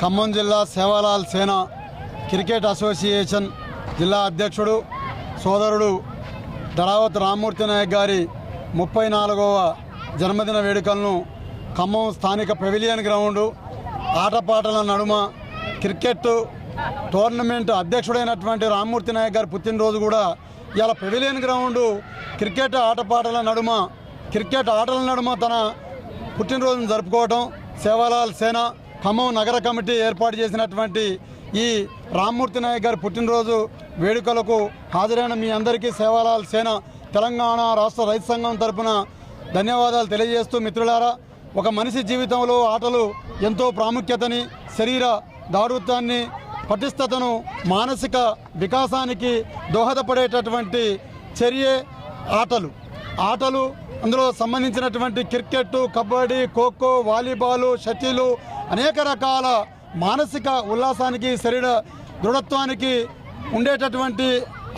ఖమ్మం జిల్లా సేవాలాల్ సేన cricket association జిల్లా అధ్యక్షుడు సోదరుడు ధరావత్ రామ్మూర్తి నాయక్ గారి ముప్పై నాలుగవ జన్మదిన వేడుకలను ఖమ్మం స్థానిక పెవిలియన్ గ్రౌండు ఆటపాటల నడుమ క్రికెట్ టోర్నమెంట్ అధ్యక్షుడైనటువంటి రామ్మూర్తి నాయక్ గారి పుట్టినరోజు కూడా ఇలా పెవిలియన్ గ్రౌండు క్రికెట్ ఆటపాటల నడుమ క్రికెట్ ఆటల నడుమ తన పుట్టినరోజును జరుపుకోవటం సేవాలాల్ సేన ఖమ్మం నగర కమిటీ ఏర్పాటు చేసినటువంటి ఈ రామ్మూర్తి నాయక్ గారి పుట్టినరోజు వేడుకలకు హాజరైన మీ అందరికీ సేవాలాల్ సేన తెలంగాణ రాష్ట్ర రైతు సంఘం తరపున ధన్యవాదాలు తెలియజేస్తూ మిత్రులారా ఒక మనిషి జీవితంలో ఆటలు ఎంతో ప్రాముఖ్యతని శరీర దారుత్వాన్ని పటిష్టతను మానసిక వికాసానికి దోహదపడేటటువంటి చర్యే ఆటలు. ఆటలు అందులో సంబంధించినటువంటి cricket kabaddi kho kho volleyball shuttle అనేక రకాల మానసిక ఉల్లాసానికి శరీర దృఢత్వానికి ఉండేటటువంటి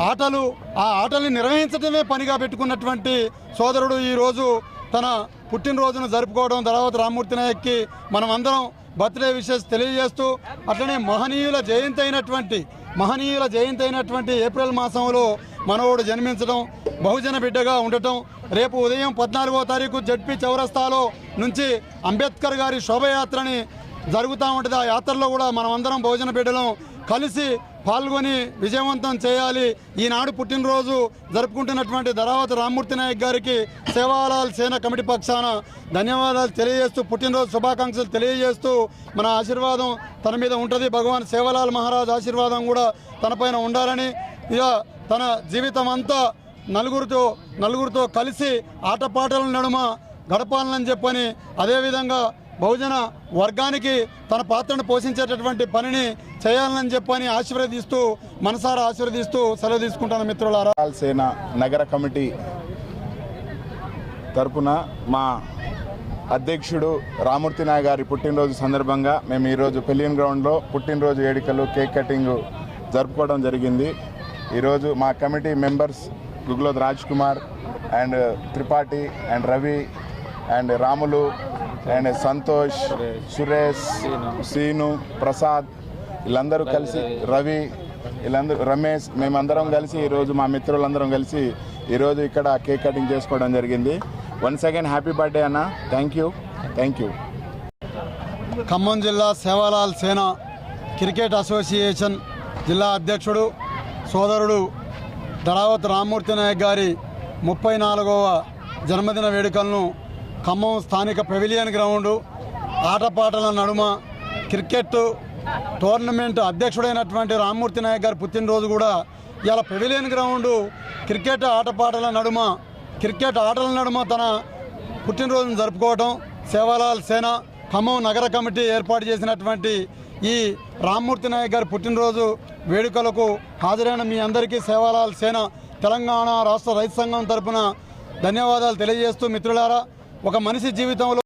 ఆటలు ఆ ఆటల్ని నిర్వహించడమే పనిగా పెట్టుకున్నటువంటి సోదరుడు ఈరోజు తన పుట్టినరోజును జరుపుకోవడం తర్వాత రామ్మూర్తి నాయక్కి మనం అందరం బర్త్డే విషెస్ తెలియజేస్తూ అట్లనే మహనీయుల జయంతి అయినటువంటి మహనీయుల జయంతి అయినటువంటి ఏప్రిల్ మాసంలో మనవుడు జన్మించడం బహుజన బిడ్డగా ఉండటం రేపు ఉదయం పద్నాలుగో తారీఖు జడ్పీ చౌరస్తాలో నుంచి అంబేద్కర్ గారి శోభయాత్రని జరుగుతూ ఉంటుంది. ఆ యాత్రలో కూడా మనమందరం బహుజన బిడ్డలం కలిసి పాల్గొని విజయవంతం చేయాలి. ఈనాడు పుట్టినరోజు జరుపుకుంటున్నటువంటి ధరావతి రామ్మూర్తి నాయక్ గారికి సేవాలాల్ సేన కమిటీ పక్షాన ధన్యవాదాలు తెలియజేస్తూ పుట్టినరోజు శుభాకాంక్షలు తెలియజేస్తూ మన ఆశీర్వాదం తన మీద ఉంటుంది. భగవాన్ సేవలాల్ మహారాజ్ ఆశీర్వాదం కూడా తనపైన ఉండాలని. ఇక తన జీవితం అంతా నలుగురితో నలుగురితో కలిసి ఆటపాటల నడుమ గడపాలని చెప్పని అదేవిధంగా బహుజన వర్గానికి తన పాత్రను పోషించేటటువంటి పనిని చేయాలని చెప్పని ఆశీర్వదిస్తూ మనసారా ఆశీర్వదిస్తూ సెలవు తీసుకుంటాను మిత్రులారా. సేన నగర కమిటీ తరపున మా అధ్యక్షుడు రామూర్తి నాయ్ గారి పుట్టినరోజు సందర్భంగా మేము ఈరోజు పెళ్ళియన్ గ్రౌండ్లో పుట్టినరోజు వేడుకలు కేక్ కటింగ్ జరుపుకోవడం జరిగింది. ఈరోజు మా committee members Guguloth Raj Kumar and Tripathi and Ravi and Ramulu and Santosh Suresh Seenu Prasad వీళ్ళందరూ కలిసి రవి వీళ్ళందరూ రమేష్ మేమందరం కలిసి ఈరోజు మా మిత్రులందరం కలిసి ఈరోజు ఇక్కడ కేక్ కటింగ్ చేసుకోవడం జరిగింది. వన్స్ అగైన్ హ్యాపీ బర్త్డే అన్న. Thank you thank you Khammam జిల్లా సేవాలాల్ సేన క్రికెట్ అసోసియేషన్ జిల్లా అధ్యక్షుడు సోదరుడు ధరావత్ రామ్మూర్తి నాయక్ గారి ముప్పై నాలుగవ జన్మదిన వేడుకలను ఖమ్మం స్థానిక పెవిలియన్ గ్రౌండు ఆటపాటల నడుమ క్రికెట్ టోర్నమెంట్ అధ్యక్షుడైనటువంటి రామ్మూర్తి నాయక్ గారి పుట్టినరోజు కూడా ఇలా పెవిలియన్ గ్రౌండు క్రికెట్ ఆటపాటల నడుమ క్రికెట్ ఆటల నడుమ తన పుట్టినరోజును జరుపుకోవటం సేవాలాల్ సేన ఖమ్మం నగర కమిటీ ఏర్పాటు చేసినటువంటి ఈ రామ్మూర్తి నాయక్ గారి పుట్టినరోజు వేడుకలకు హాజరైన మీ అందరికీ సేవాలాల్ సేన తెలంగాణ రాష్ట్ర రైతు సంఘం తరపున ధన్యవాదాలు తెలియజేస్తూ మిత్రులారా ఒక మనిషి జీవితంలో